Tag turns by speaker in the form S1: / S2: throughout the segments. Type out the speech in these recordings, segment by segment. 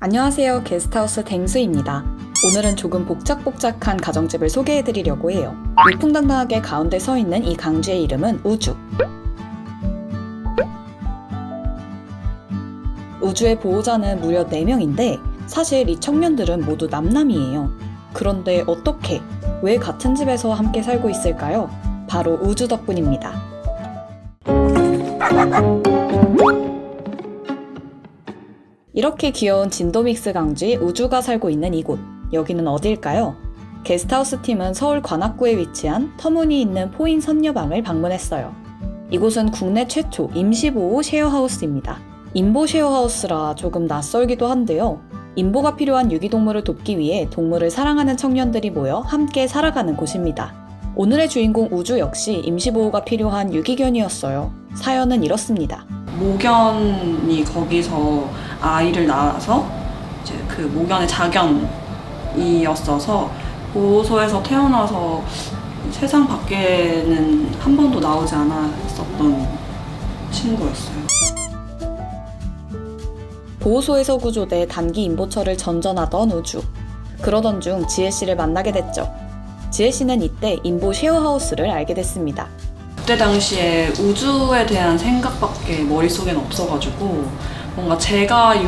S1: 안녕하세요. 게스트하우스 댕수입니다. 오늘은 조금 복작복작한 가정집을 소개해드리려고 해요. 위풍당당하게 가운데 서 있는 이 강쥐의 이름은 우주. 우주의 보호자는 무려 4명인데 사실 이 청년들은 모두 남남이에요. 그런데 어떻게, 왜 같은 집에서 함께 살고 있을까요? 바로 우주 덕분입니다. 이렇게 귀여운 진도믹스 강쥐 우주가 살고 있는 이곳. 여기는 어디일까요? 게스트하우스 팀은 서울 관악구에 위치한 터무니 있는 포인 선녀방을 방문했어요. 이곳은 국내 최초 임시보호 쉐어하우스입니다. 인보 쉐어하우스라 조금 낯설기도 한데요. 인보가 필요한 유기동물을 돕기 위해 동물을 사랑하는 청년들이 모여 함께 살아가는 곳입니다. 오늘의 주인공 우주 역시 임시보호가 필요한 유기견이었어요. 사연은 이렇습니다.
S2: 모견이 거기서 아이를 낳아서 이제 그 모견의 자견이었어서 보호소에서 태어나서 세상 밖에는 한 번도 나오지 않았었던 친구였어요.
S1: 보호소에서 구조돼 단기 임보처를 전전하던 우주. 그러던 중 지혜 씨를 만나게 됐죠. 지혜 씨는 이때 임보 쉐어하우스를 알게 됐습니다.
S2: 그때 당시에 우주에 대한 생각밖에 머릿속엔 없어가지고 뭔가 제가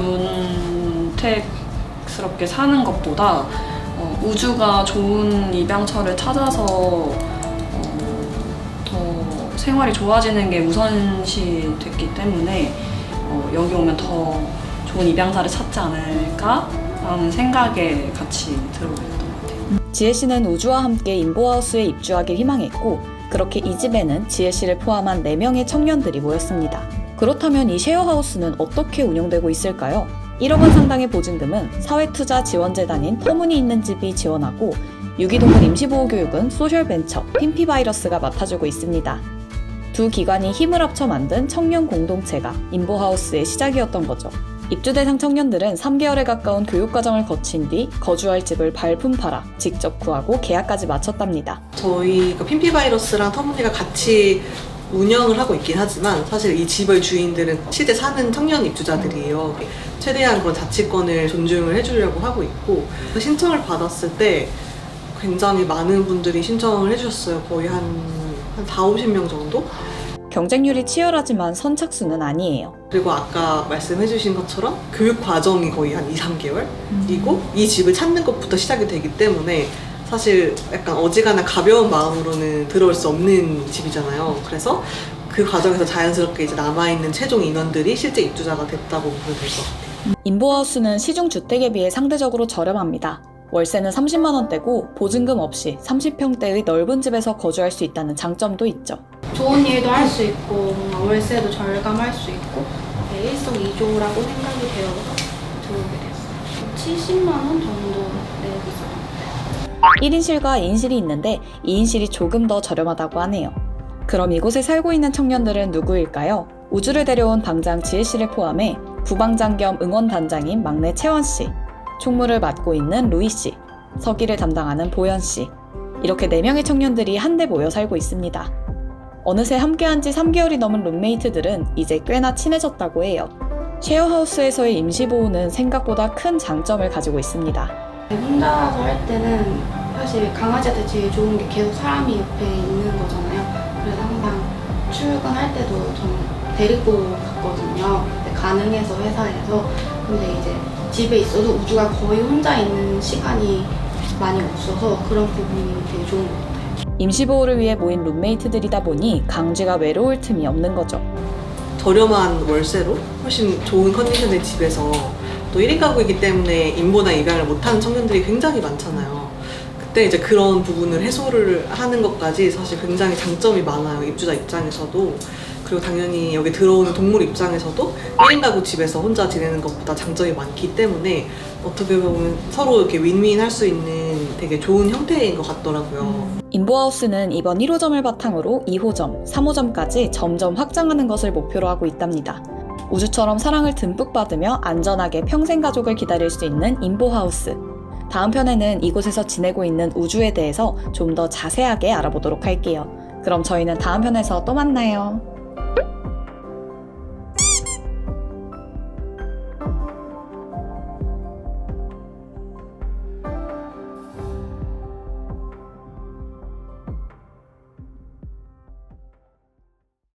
S2: 윤택스럽게 사는 것보다 어, 우주가 좋은 입양처를 찾아서 어, 더 생활이 좋아지는 게 우선시 됐기 때문에 어, 여기 오면 더 좋은 입양사를 찾지 않을까라는 생각에 같이 들어오게 됐던 것 같아요.
S1: 지혜 씨는 우주와 함께 임보하우스에 입주하길 희망했고 그렇게 이 집에는 지혜 씨를 포함한 4명의 청년들이 모였습니다. 그렇다면 이 쉐어하우스는 어떻게 운영되고 있을까요? 1억 원 상당의 보증금은 사회투자 지원재단인 터무니 있는 집이 지원하고 유기동물 임시보호 교육은 소셜벤처 핀피바이러스가 맡아주고 있습니다. 두 기관이 힘을 합쳐 만든 청년 공동체가 임보하우스의 시작이었던 거죠. 입주 대상 청년들은 3개월에 가까운 교육과정을 거친 뒤 거주할 집을 발품 팔아 직접 구하고 계약까지 마쳤답니다.
S3: 저희 그 핀피바이러스랑 터무니가 같이 운영을 하고 있긴 하지만 사실 이 집의 주인들은 실제 사는 청년 입주자들이에요. 최대한 그런 자치권을 존중을 해주려고 하고 있고 신청을 받았을 때 굉장히 많은 분들이 신청을 해주셨어요. 거의 한, 한 4, 50명 정도?
S1: 경쟁률이 치열하지만 선착순은 아니에요.
S3: 그리고 아까 말씀해주신 것처럼 교육 과정이 거의 한 2, 3개월이고 이 집을 찾는 것부터 시작이 되기 때문에 사실 약간 어지간한 가벼운 마음으로는 들어올 수 없는 집이잖아요. 그래서 그 과정에서 자연스럽게 이제 남아있는 최종 인원들이 실제 입주자가 됐다고 보면 될 것 같아요.
S1: 인보하우스는 시중 주택에 비해 상대적으로 저렴합니다. 월세는 30만 원대고 보증금 없이 30평대의 넓은 집에서 거주할 수 있다는 장점도 있죠.
S4: 좋은 일도 할 수 있고 뭔가 월세도 절감할 수 있고 네, 일석이조라고 생각이 되어서 들어오게 됐어요. 70만 원 정도 내고 있어요.
S1: 1인실과 2인실이 있는데 2인실이 조금 더 저렴하다고 하네요. 그럼 이곳에 살고 있는 청년들은 누구일까요? 우주를 데려온 방장 지혜 씨를 포함해 부방장 겸 응원단장인 막내 채원 씨, 총무를 맡고 있는 루이 씨, 서기를 담당하는 보현 씨. 이렇게 4명의 청년들이 한데 모여 살고 있습니다. 어느새 함께한 지 3개월이 넘은 룸메이트들은 이제 꽤나 친해졌다고 해요. 쉐어하우스에서의 임시보호는 생각보다 큰 장점을 가지고 있습니다.
S4: 혼자서 할 때는 사실 강아지한테 제일 좋은 게 계속 사람이 옆에 있는 거잖아요. 그래서 항상 출근할 때도 저는 데리고 갔거든요. 가능해서 회사에서 근데 이제 집에 있어도 우주가 거의 혼자 있는 시간이 많이 없어서 그런 부분이 되게 좋은 것 같아요.
S1: 임시보호를 위해 모인 룸메이트들이다 보니 강쥐가 외로울 틈이 없는 거죠.
S3: 저렴한 월세로 훨씬 좋은 컨디션의 집에서 또 1인 가구이기 때문에 임보나 입양을 못하는 청년들이 굉장히 많잖아요. 그때 이제 그런 부분을 해소를 하는 것까지 사실 굉장히 장점이 많아요. 입주자 입장에서도. 그리고 당연히 여기 들어오는 동물 입장에서도 1인 가구 집에서 혼자 지내는 것보다 장점이 많기 때문에 어떻게 보면 서로 이렇게 윈윈 할 수 있는 되게 좋은 형태인 것 같더라고요.
S1: 인보하우스는 이번 1호점을 바탕으로 2호점, 3호점까지 점점 확장하는 것을 목표로 하고 있답니다. 우주처럼 사랑을 듬뿍 받으며 안전하게 평생 가족을 기다릴 수 있는 인보하우스. 다음 편에는 이곳에서 지내고 있는 우주에 대해서 좀 더 자세하게 알아보도록 할게요. 그럼 저희는 다음 편에서 또 만나요.